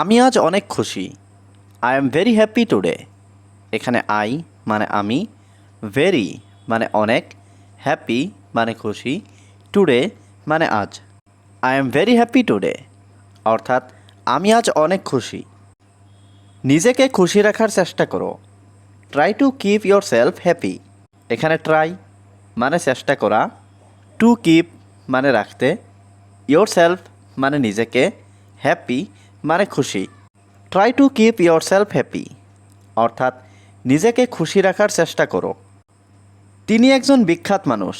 আমি আজ অনেক খুশি। I am very happy today এখানে আই মানে আমি ভেরি মানে অনেক হ্যাপি মানে খুশি টুডে মানে আজ। I am very happy today অর্থাৎ আমি আজ অনেক খুশি। নিজেকে খুশি রাখার চেষ্টা করো। Try to keep yourself happy এখানে ট্রাই মানে চেষ্টা করা। টু কিপ মানে রাখতে। ইয়োর সেলফ মানে নিজেকে হ্যাপি মানে খুশি। Try to keep yourself happy অর্থাৎ, নিজেকে খুশি রাখার চেষ্টা করো। তিনি একজন বিখ্যাত মানুষ।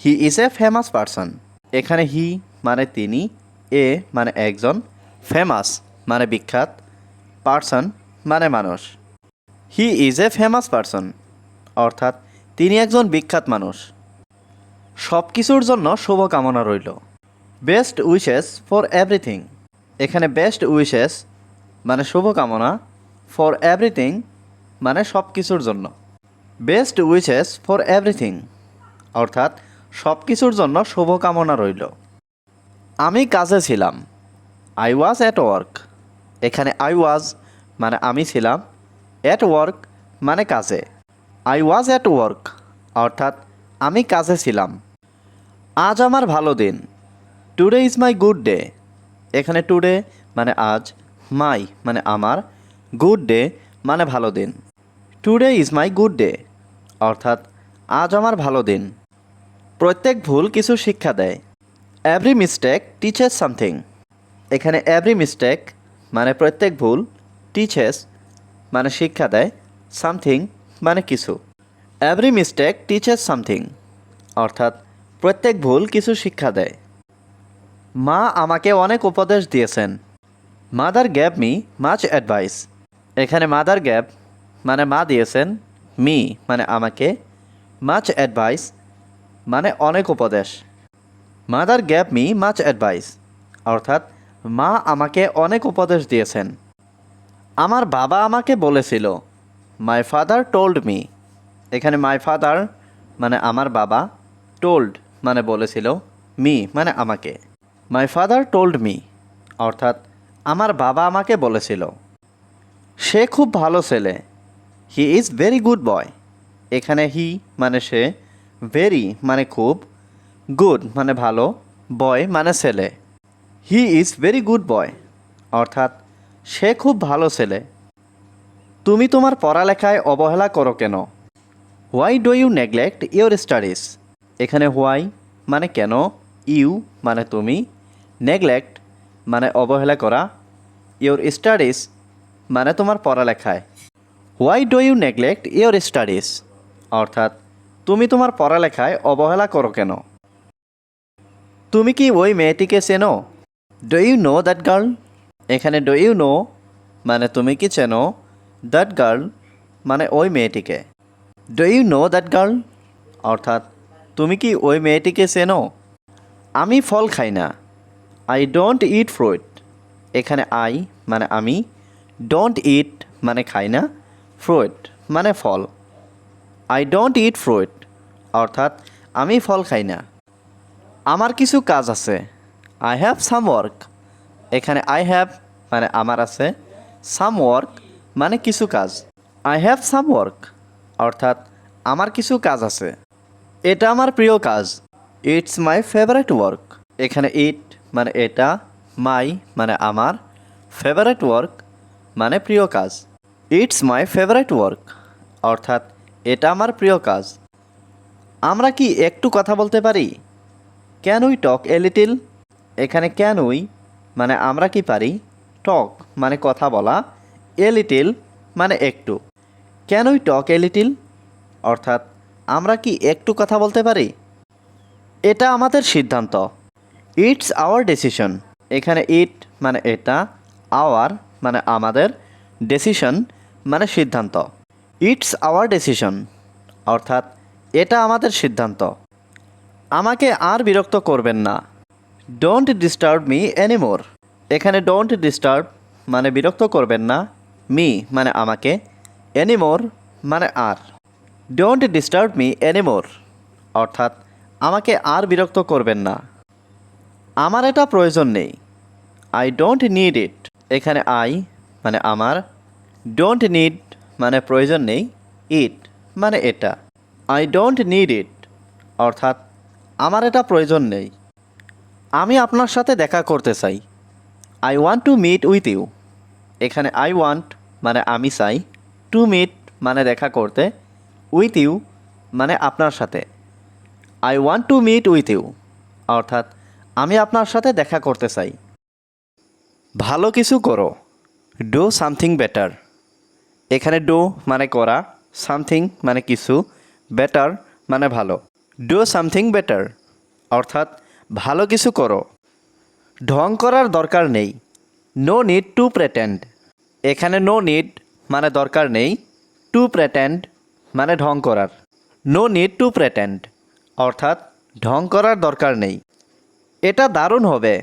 He is a famous person এখানে হি মানে তিনি, এ মানে একজন ফেমাস মানে বিখ্যাত পারসন মানে মানুষ। He is a famous person অর্থাৎ, তিনি একজন বিখ্যাত মানুষ। সব কিছুর জন্য শুভকামনা রইল। বেস্ট উইশেস ফর এভরিথিং এখানে বেস্ট উইশেস মানে শুভকামনা ফর এভরিথিং মানে সব কিছুর জন্য। বেস্ট উইশেস ফর এভরিথিং অর্থাৎ সব কিছুর জন্য শুভকামনা রইল। আমি কাজে ছিলাম। আই ওয়াজ অ্যাট ওয়ার্ক এখানে আই ওয়াজ মানে আমি ছিলাম। অ্যাট ওয়ার্ক মানে কাজে। আই ওয়াজ অ্যাট ওয়ার্ক অর্থাৎ আমি কাজে ছিলাম। আজ আমার ভালো দিন। Today is my good day এখানে টুডে মানে আজ মাই মানে আমার গুড ডে মানে ভালো দিন। Today is my good day অর্থাৎ আজ আমার ভালো দিন। প্রত্যেক ভুল কিছু শিক্ষা দেয়। এভরি মিস্টেক টিচেস সামথিং এখানে এভরি মিস্টেক মানে প্রত্যেক ভুল টিচেস মানে শিক্ষা দেয় সামথিং মানে কিছু। এভরি মিস্টেক টিচেস সামথিং অর্থাৎ প্রত্যেক ভুল কিছু শিক্ষা দেয়। মা আমাকে অনেক উপদেশ দিয়েছেন। Mother gave me much advice এখানে মাদার গ্যাপ মানে মা দিয়েছেন, মি মানে আমাকে মাচ অ্যাডভাইস মানে অনেক উপদেশ। Mother gave me much advice অর্থাৎ মা আমাকে অনেক উপদেশ দিয়েছেন। আমার বাবা আমাকে বলেছিল মাই ফাদার টোল্ড মি এখানে মাই ফাদার মানে আমার বাবা টোল্ড মানে বলেছিল মি মানে আমাকে। মাই ফাদার টোল্ড মি অর্থাৎ আমার বাবা আমাকে বলেছিল, সে খুব ভালো ছেলে। He is very good boy এখানে হি মানে সে ভেরি মানে খুব গুড মানে ভালো বয় মানে ছেলে। He is very good boy অর্থাৎ সে খুব ভালো ছেলে। তুমি তোমার পড়ালেখায় অবহেলা করো কেন? Why do you neglect your studies এখানে হোয়াই মানে কেন? ইউ মানে তুমি? নেগলেক্ট মানে অবহেলা করা ইউর স্টাডিজ মানে তোমার পড়ালেখায়। Why do you neglect your studies অর্থাৎ, তুমি তোমার পড়ালেখায় অবহেলা করো কেন? তুমি কি ওই মেয়েটিকে চেনো? Do you know that girl এখানে ডু ইউ নো মানে তুমি কি চেনো দ্যাট গার্ল মানে ওই মেয়েটিকে। Do you know that girl অর্থাৎ, তুমি কি ওই মেয়েটিকে চেনো? আমি ফল খাই না। আই ডোন্ট ইট ফ্রুইট এখানে আই মানে আমি। ডোন্ট ইট মানে খাই না। ফ্রুইট মানে ফল। আই ডোন্ট ইট ফ্রুইট অর্থাৎ আমি ফল খাই না। আমার কিছু কাজ আছে। আই হ্যাভ সাম ওয়ার্ক এখানে আই হ্যাভ মানে আমার আছে। সাম ওয়ার্ক মানে কিছু কাজ। আই হ্যাভ সাম ওয়ার্ক অর্থাৎ আমার কিছু কাজ আছে। এটা আমার প্রিয় কাজ। ইটস মাই ফেভারেট ওয়ার্ক এখানে ইট মানে এটা মাই মানে আমার ফেভারেট ওয়ার্ক মানে প্রিয় কাজ। ইটস মাই ফেভারেট ওয়ার্ক অর্থাৎ এটা আমার প্রিয় কাজ। আমরা কি একটু কথা বলতে পারি? Can we talk a little এখানে ক্যান উই মানে আমরা কি পারি? টক মানে কথা বলা। এ লিটিল মানে একটু। Can we talk a little অর্থাৎ আমরা কি একটু কথা বলতে পারি? এটা আমাদের সিদ্ধান্ত। ইটস আওয়ার ডেসিশন এখানে ইট মানে এটা আওয়ার মানে আমাদের ডেসিশন মানে সিদ্ধান্ত। ইটস আওয়ার ডেসিশন অর্থাৎ এটা আমাদের সিদ্ধান্ত। আমাকে আর বিরক্ত করবেন না। ডোন্ট ডিস্টার্ব মি এনিমোর এখানে ডোন্ট ডিস্টার্ব মানে বিরক্ত করবেন না। মি মানে আমাকে। এনিমোর মানে আর। ডোন্ট ডিস্টার্ব মি এনিমোর অর্থাৎ আমাকে আর বিরক্ত করবেন না। আমার এটা প্রয়োজন নেই। আই ডোন্ট নিড ইট এখানে আই মানে আমার। ডোন্ট নিড মানে প্রয়োজন নেই। ইট মানে এটা। আই ডোন্ট নিড ইট অর্থাৎ আমার এটা প্রয়োজন নেই। আমি আপনার সাথে দেখা করতে চাই। I want to meet with you এখানে আই ওয়ান্ট মানে আমি চাই। টু মিট মানে দেখা করতে। উইথ ইউ মানে আপনার সাথে। I want to meet with you অর্থাৎ আমি আপনার সাথে দেখা করতে চাই। ভালো কিছু করো। ডু সামথিং বেটার এখানে ডু মানে করা সামথিং মানে কিছু বেটার মানে ভালো। ডু সামথিং বেটার অর্থাৎ ভালো কিছু করো। ঢং করার দরকার নেই। নো নিড টু প্রেটেন্ড এখানে নো নিড মানে দরকার নেই। টু প্রেটেন্ড মানে ঢং করার। নো নিড টু প্রেটেন্ড অর্থাৎ ঢং করার দরকার নেই। এটা দারুণ হবে।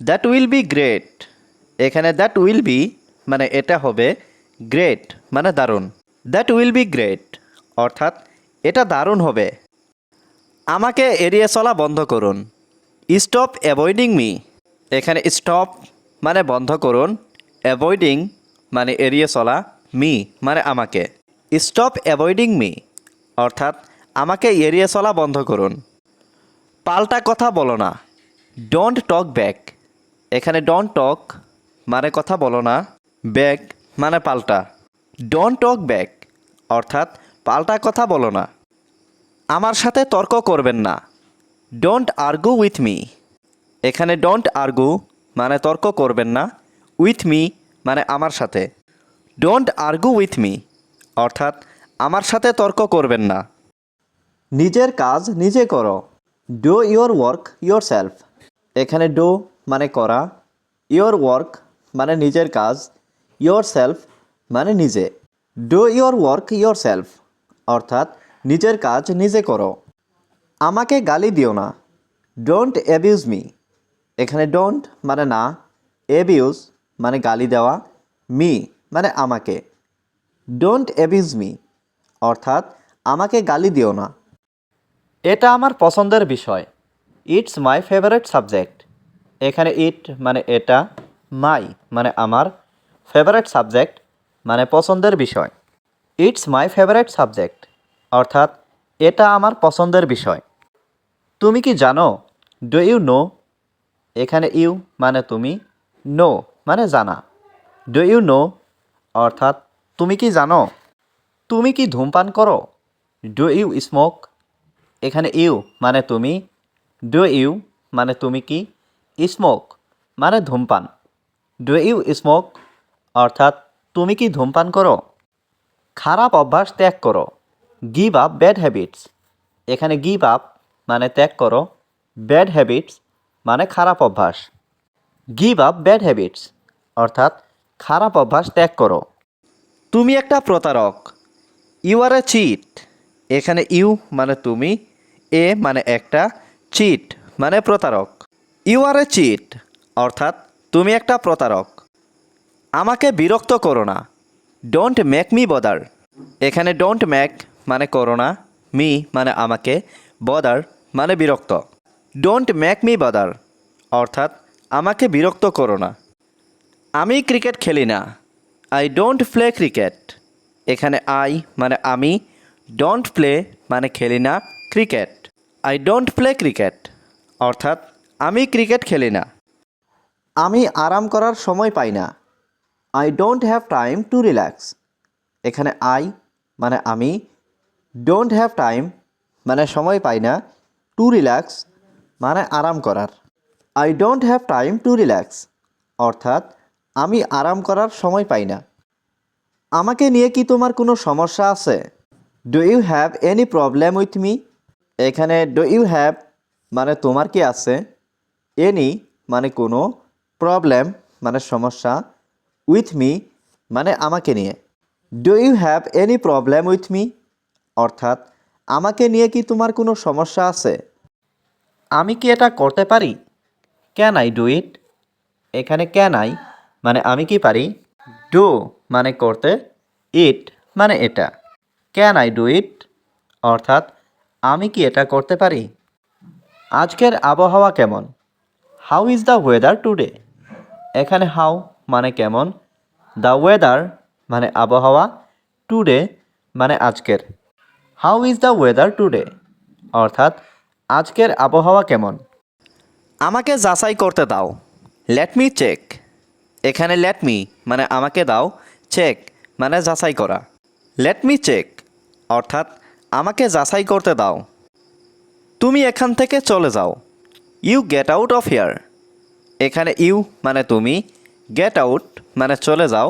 দ্যাট উইল বি গ্রেট এখানে দ্যাট উইল বি মানে এটা হবে গ্রেট মানে দারুণ। দ্যাট উইল বি গ্রেট অর্থাৎ এটা দারুণ হবে। আমাকে এড়িয়ে চলা বন্ধ করুন। স্টপ অ্যাভয়েডিং মি এখানে স্টপ মানে বন্ধ করুন। অ্যাভয়েডিং মানে এড়িয়ে চলা মি মানে আমাকে। স্টপ অ্যাভয়েডিং মি অর্থাৎ আমাকে এড়িয়ে চলা বন্ধ করুন। পাল্টা কথা বলো না। ডোন্ট টক ব্যাক এখানে ডোন্ট টক মানে কথা বলো না ব্যাক মানে পাল্টা। ডোন্ট টক ব্যাক অর্থাৎ পাল্টা কথা বলো না। আমার সাথে তর্ক করবেন না। ডোন্ট আর্গু উইথ মি এখানে ডোন্ট আর্গু মানে তর্ক করবেন না উইথ মি মানে আমার সাথে। ডোন্ট আর্গু উইথ মি অর্থাৎ আমার সাথে তর্ক করবেন না। নিজের কাজ নিজে করো। Do your work yourself এখানে ডো মানে করা ইয়োর ওয়ার্ক মানে নিজের কাজ ইয়োর সেলফ মানে নিজে। Do your work yourself অর্থাৎ নিজের কাজ নিজে করো। আমাকে গালি দিও না। ডোন্ট অ্যাবিউজ মি এখানে ডোন্ট মানে না অ্যাবিউজ মানে গালি দেওয়া মি মানে আমাকে। ডোন্ট অ্যাবিউজ মি অর্থাৎ আমাকে গালি দিও না। এটা আমার পছন্দের বিষয়। ইটস মাই ফেভারিট সাবজেক্ট এখানে ইট মানে এটা মাই মানে আমার ফেভারিট সাবজেক্ট মানে পছন্দের বিষয়। ইটস মাই ফেভারিট সাবজেক্ট অর্থাৎ এটা আমার পছন্দের বিষয়। তুমি কি জানো? ডু ইউ নো এখানে ইউ মানে তুমি নো মানে জানা। ডু ইউ নো অর্থাৎ তুমি কি জানো? তুমি কি ধূমপান করো? ডু ইউ স্মোক এখানে ইউ মানে তুমি ডু ইউ মানে তুমি কি স্মোক মানে ধূমপান? ডু ইউ স্মোক অর্থাৎ তুমি কি ধূমপান করো? খারাপ অভ্যাস ত্যাগ করো। গিভ আপ ব্যাড হ্যাবিটস এখানে গিভ আপ মানে ত্যাগ করো। ব্যাড হ্যাবিটস মানে খারাপ অভ্যাস। গিভ আপ ব্যাড হ্যাবিটস অর্থাৎ খারাপ অভ্যাস ত্যাগ করো। তুমি একটা প্রতারক। ইউ আর এ চিট এখানে ইউ মানে তুমি, এ মানে একটা চিট মানে প্রতারক। ইউ আর এ চিট অর্থাৎ তুমি একটা প্রতারক। আমাকে বিরক্ত করো না। ডোন্ট মেক মি বদার এখানে ডোন্ট মেক মানে করো না মি মানে আমাকে বদার মানে বিরক্ত। ডোন্ট মেক মি বদার অর্থাৎ আমাকে বিরক্ত করো না। আমি ক্রিকেট খেলি না। আই ডোন্ট প্লে ক্রিকেট এখানে আই মানে আমি ডোন্ট প্লে মানে খেলি না cricket I don't play cricket অর্থাৎ, আমি ক্রিকেট খেলি না। আমি আরাম করার সময় পাই না। I don't have time to relax এখানে আই মানে আমি ডোন্ট হ্যাভ টাইম মানে সময় পাই না। টু রিল্যাক্স মানে আরাম করার। I don't have time to relax অর্থাৎ, আমি আরাম করার সময় পাই না। আমাকে নিয়ে কি তোমার কোনো সমস্যা আছে? Do you have any problem with me এখানে ডো ইউ হ্যাভ মানে তোমার কি আছে? এনি মানে কোনো। প্রবলেম মানে সমস্যা। উইথ মি মানে আমাকে নিয়ে। Do you have any problem with me অর্থাৎ, আমাকে নিয়ে কি তোমার কোনো সমস্যা আছে? আমি কি এটা করতে পারি? ক্যান আই ডু ইট এখানে ক্যান আই মানে আমি কি পারি? ডু মানে করতে। ইট মানে এটা। ক্যান আই ডু ইট অর্থাৎ আমি কি এটা করতে পারি? আজকের আবহাওয়া কেমন? How is the weather today এখানে হাউ মানে কেমন? দ্য ওয়েদার মানে আবহাওয়া। টুডে মানে আজকের। How is the weather today অর্থাৎ আজকের আবহাওয়া কেমন? আমাকে যাচাই করতে দাও। লেট মি চেক এখানে লেট মি মানে আমাকে দাও। চেক মানে যাচাই করা। লেট মি চেক অর্থাৎ আমাকে যাচাই করতে দাও। তুমি এখান থেকে চলে যাও। You get out of here এখানে ইউ মানে তুমি গেট আউট মানে চলে যাও।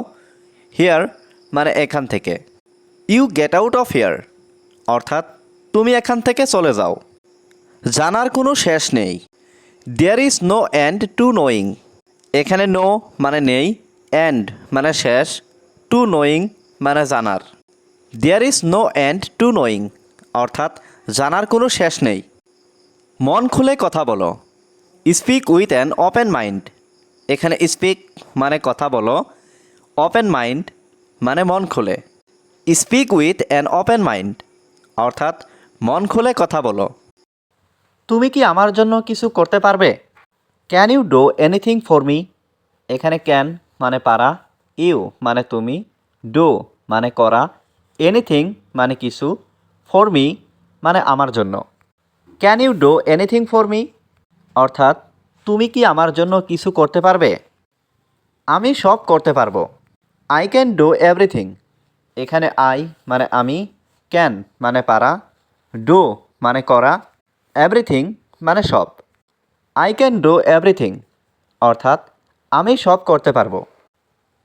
হিয়ার মানে এখান থেকে। You get out of here অর্থাৎ তুমি এখান থেকে চলে যাও। জানার কোনো শেষ নেই। There is no end to knowing এখানে নো মানে নেই এন্ড মানে শেষ। টু নোয়িং মানে জানার। There is no end to knowing অর্থাৎ জানার কোনো শেষ নেই। মন খুলে কথা বলো। Speak with an open mind এখানে স্পিক মানে কথা বলো। ওপেন মাইন্ড মানে মন খুলে। Speak with an open mind অর্থাৎ মন খুলে কথা বলো। তুমি কি আমার জন্য কিছু করতে পারবে? Can you do anything for me এখানে ক্যান মানে পারা ইউ মানে তুমি ডো মানে করা এনিথিং মানে কিছু ফর মি মানে আমার জন্য। Can you do anything for me অর্থাৎ, তুমি কি আমার জন্য কিছু করতে পারবে? আমি সব করতে পারব। আই ক্যান ডো এভরিথিং এখানে আই মানে আমি ক্যান মানে পারা ডো মানে করা এভরিথিং মানে সব। আই ক্যান ডো এভরিথিং অর্থাৎ, আমি সব করতে পারব।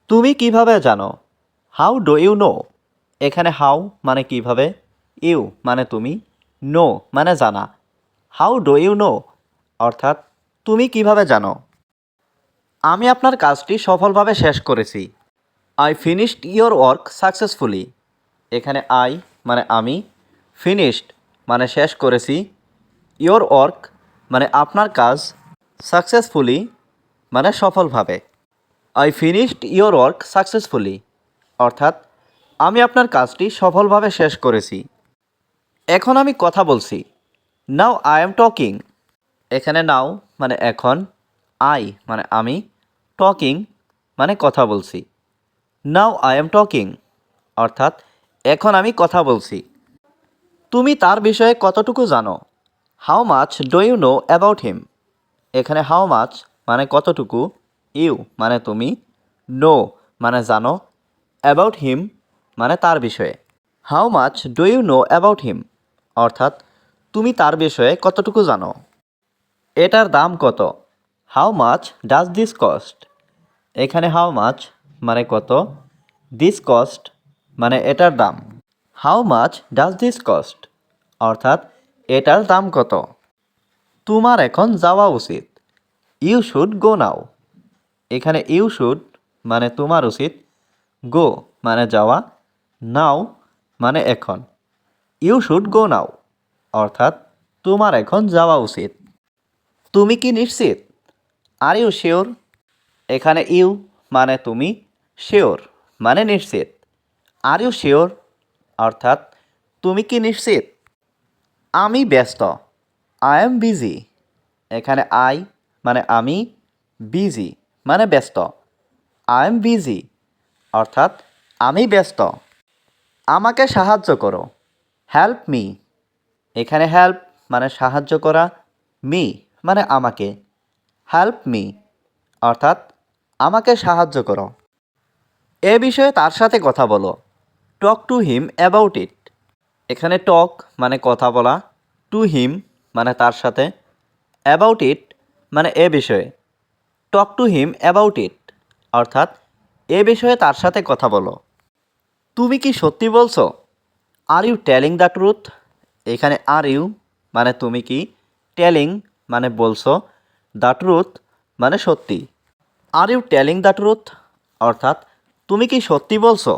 তুমি কীভাবে জানো? হাউ ডো ইউ নো এখানে হাউ মানে কীভাবে? ইউ মানে তুমি? নো মানে জানা। হাউ ডু ইউ নো অর্থাৎ তুমি কীভাবে জানো? আমি আপনার কাজটি সফলভাবে শেষ করেছি। I finished your work successfully এখানে আই মানে আমি। ফিনিশড মানে শেষ করেছি। ইয়োর ওয়ার্ক মানে আপনার কাজ সাকসেসফুলি মানে সফলভাবে। I finished your work successfully অর্থাৎ আমি আপনার কাজটি সফলভাবে শেষ করেছি। এখন আমি কথা বলছি। নাও আই এম টকিং এখানে নাও মানে এখন। আই মানে আমি। টকিং মানে কথা বলছি। নাও আই এম টকিং অর্থাৎ এখন আমি কথা বলছি। তুমি তার বিষয়ে কতটুকু জানো? How much do you know about him এখানে হাউ মাচ মানে কতটুকু? ইউ মানে তুমি। নো মানে জানো। অ্যাবাউট হিম মানে তার বিষয়ে। How much do you know about him অর্থাৎ, তুমি তার বিষয়ে কতটুকু জানো? এটার দাম কত? How much does this cost এখানে হাউ মাচ মানে কত? দিস কস্ট মানে এটার দাম। How much does this cost অর্থাৎ, এটার দাম কত? তোমার এখন যাওয়া উচিত। ইউ শুড গো নাও এখানে ইউ শুড মানে তোমার উচিত। গো মানে যাওয়া। নাও মানে এখন। ইউ শুড গো নাও, অর্থাৎ তোমার এখন যাওয়া উচিত। তুমি কি নিশ্চিত? Are you sure? এখানে ইউ মানে তুমি শিওর মানে নিশ্চিত। Are you sure? অর্থাৎ তুমি কি নিশ্চিত? আমি ব্যস্ত, আই এম বিজি। এখানে আই মানে আমি বিজি মানে ব্যস্ত, আই এম বিজি। অর্থাৎ আমি ব্যস্ত। আমাকে সাহায্য করো। হেল্প মি এখানে হেল্প মানে সাহায্য করা মি মানে আমাকে। হেল্প মি অর্থাৎ আমাকে সাহায্য করো। এ বিষয়ে তার সাথে কথা বলো। Talk to him about it এখানে টক মানে কথা বলা টু হিম মানে তার সাথে। অ্যাবাউট ইট মানে এ বিষয়ে। Talk to him about it অর্থাৎ এ বিষয়ে তার সাথে কথা বলো। তুমি কি সত্যি বলছো? Are you telling the truth এখানে আর ইউ মানে তুমি কি? টেলিং মানে বলছো। দ্য ট্রুথ মানে সত্যি। Are you telling the truth অর্থাৎ তুমি কি সত্যি বলছো?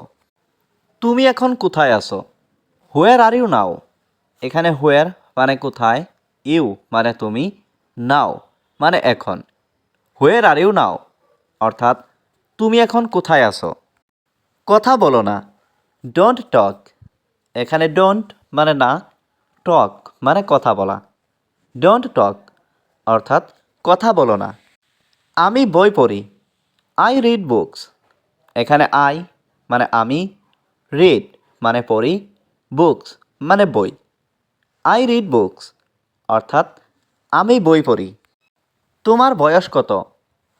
তুমি এখন কোথায় আছো? হোয়ার আর ইউ নাও এখানে হোয়ার মানে কোথায়? ইউ মানে তুমি নাও মানে এখন। হোয়ার আর ইউ নাও অর্থাৎ তুমি এখন কোথায় আছো? কথা বলো না। ডোন্ট টক এখানে ডোন্ট মানে না টক মানে কথা বলা। ডোন্ট টক অর্থাৎ কথা বলো না। আমি বই পড়ি। আই রিড বুকস এখানে আই মানে আমি রিড মানে পড়ি। বুকস মানে বই। আই রিড বুকস অর্থাৎ আমি বই পড়ি। তোমার বয়স কত?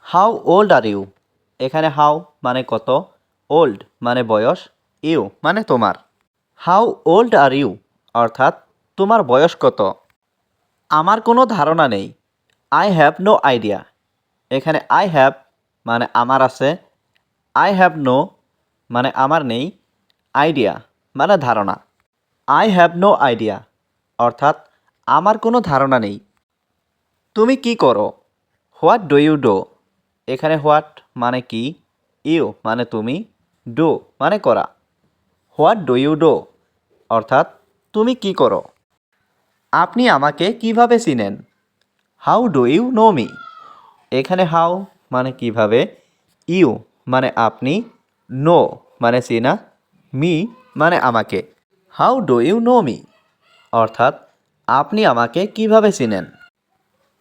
হাউ ওল্ড আর ইউ এখানে হাউ মানে কত? ওল্ড মানে বয়স। ইউ মানে তোমার। হাউ ওল্ড আর ইউ অর্থাৎ, তোমার বয়স কত? আমার কোনো ধারণা নেই। আই হ্যাভ নো আইডিয়া এখানে আই হ্যাভ মানে আমার আছে। আই হ্যাভ নো মানে আমার নেই। আইডিয়া মানে ধারণা। আই হ্যাভ নো আইডিয়া অর্থাৎ, আমার কোনো ধারণা নেই। তুমি কি করো? হোয়াট ডু ইউ ডো এখানে হোয়াট মানে কি? ইউ মানে তুমি। ডো মানে করা। What do you do? অর্থাৎ, তুমি কি করো? আপনি আমাকে কীভাবে চিনেন? How do you know me? এখানে হাউ মানে কীভাবে? ইউ মানে আপনি? নো মানে চিনা? মি মানে আমাকে? How do you know me? অর্থাৎ, আপনি আমাকে কীভাবে চিনেন?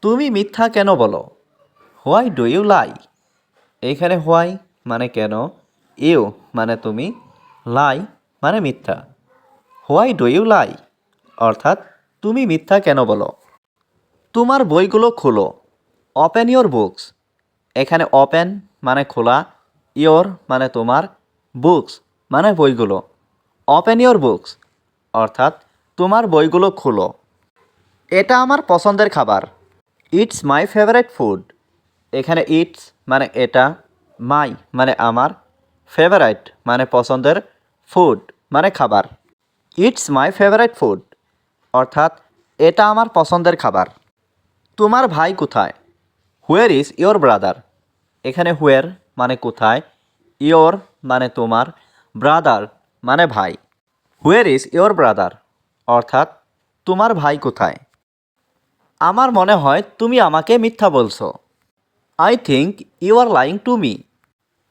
তুমি মিথ্যা কেন বলো? Why do you lie? এখানে হোয়াই মানে কেন? ইউ মানে তুমি? লাই মানে মিথ্যা। Why do you lie? অর্থাৎ, তুমি মিথ্যা কেন বলো? তোমার বইগুলো খোলো। Open your books. এখানে ওপেন মানে খোলা ইয়োর মানে তোমার, বুকস মানে বইগুলো। ওপেন ইয়োর বুকস, অর্থাৎ, তোমার বইগুলো খোলো। এটা আমার পছন্দের খাবার। It's my favourite food. এখানে ইটস মানে এটা, মাই মানে আমার ফেভারাইট মানে পছন্দের ফুড মানে খাবার। ইটস মাই ফেভারিট ফুড অর্থাৎ এটা আমার পছন্দের খাবার। তোমার ভাই কোথায়? হুয়ের ইজ ইয়োর ব্রাদার এখানে হুয়ের মানে কোথায়? ইয়োর মানে তোমার। ব্রাদার মানে ভাই। হুয়ের ইজ ইয়োর ব্রাদার অর্থাৎ তোমার ভাই কোথায়? আমার মনে হয় তুমি আমাকে মিথ্যা বলছো। I think you are lying to me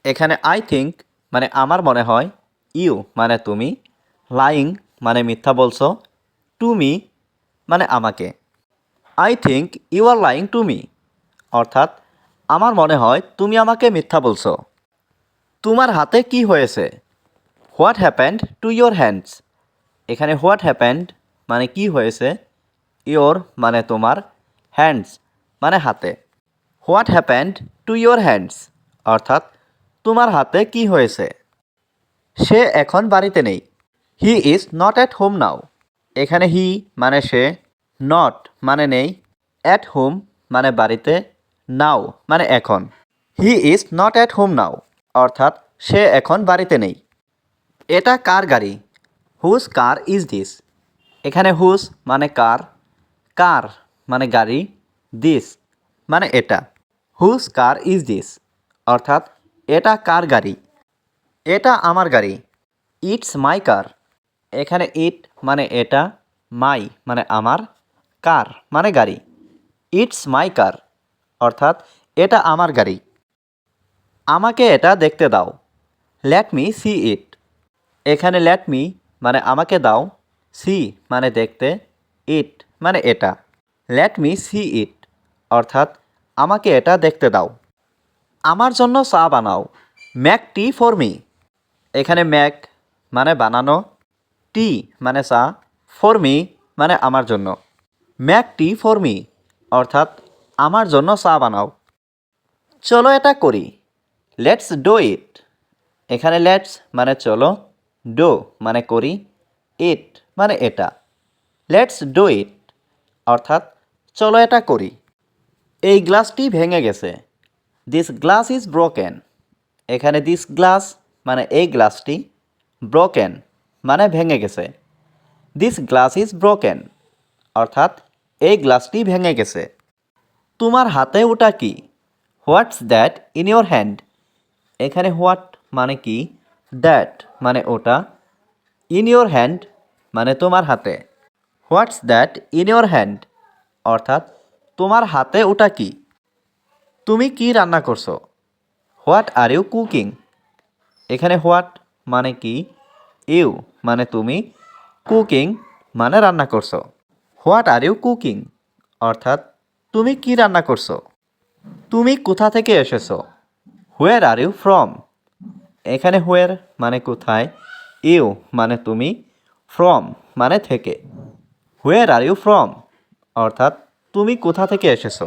এখানে আই থিঙ্ক মানে আমার মনে হয় ইউ মানে তুমি, লাইং মানে মিথ্যা বলছো, টু মি মানে আমাকে। I think you are lying to me. অর্থাৎ, আমার মনে হয় তুমি আমাকে মিথ্যা বলছো। তোমার হাতে কি হয়েছে? What happened to your hands? এখানে হোয়াট হ্যাপেন্ড মানে কি হয়েছে? ইয়োর মানে তোমার হ্যান্ডস মানে হাতে। What happened to your hands? অর্থাৎ, তোমার হাতে কি হয়েছে? সে এখন বাড়িতে নেই। He is not at home now এখানে হি মানে সে নট মানে নেই। অ্যাট হোম মানে বাড়িতে নাও মানে এখন। He is not at home now অর্থাৎ সে এখন বাড়িতে নেই। এটা কার গাড়ি? হুজ কার ইজ দিস এখানে হুজ মানে কার? কার মানে গাড়ি? দিস মানে এটা। হুজ কার ইজ দিস অর্থাৎ এটা কার গাড়ি? এটা আমার গাড়ি। ইটস মাই কার এখানে ইট মানে এটা মাই মানে আমার কার মানে গাড়ি। ইটস মাই কার অর্থাৎ এটা আমার গাড়ি। আমাকে এটা দেখতে দাও। লেট মি সি ইট এখানে লেট মি মানে আমাকে দাও। সি মানে দেখতে। ইট মানে এটা। লেট মি সি ইট অর্থাৎ আমাকে এটা দেখতে দাও। আমার জন্য চা বানাও। ম্যাক টি ফর মি এখানে ম্যাক মানে বানানো, টি মানে চা, ফর মি মানে আমার জন্য। ম্যাক টি ফর মি, অর্থাৎ আমার জন্য চা বানাও। চলো এটা করি। লেটস ডো ইট এখানে লেটস মানে চলো ডো মানে করি ইট মানে এটা। লেটস ডো ইট অর্থাৎ চলো এটা করি। এই গ্লাসটি ভেঙে গেছে। দিস গ্লাস ইজ ব্রোকেন এখানে দিস গ্লাস মানে এই গ্লাসটি ব্রোকেন মানে ভেঙে গেছে। দিস গ্লাস ইজ ব্রোকেন অর্থাৎ এই গ্লাসটি ভেঙে গেছে। তোমার হাতে ওটা কি? What's that in your hand এখানে হোয়াট মানে কি? দ্যাট মানে ওটা ইন ইয়োর হ্যান্ড মানে তোমার হাতে। What's that in your hand অর্থাৎ তোমার হাতে ওটা কি? তুমি কি রান্না করছ? হোয়াট আর ইউ কুকিং এখানে হোয়াট মানে কি? ইউ মানে তুমি কুকিং মানে রান্না করছ। What are you cooking? অর্থাৎ তুমি কি রান্না করছ? তুমি কোথা থেকে এসেছ? Where are you from? এখানে হোয়ার মানে কোথায়? ইউ মানে তুমি ফ্রম মানে থেকে। Where are you from? অর্থাৎ তুমি কোথা থেকে এসেছ?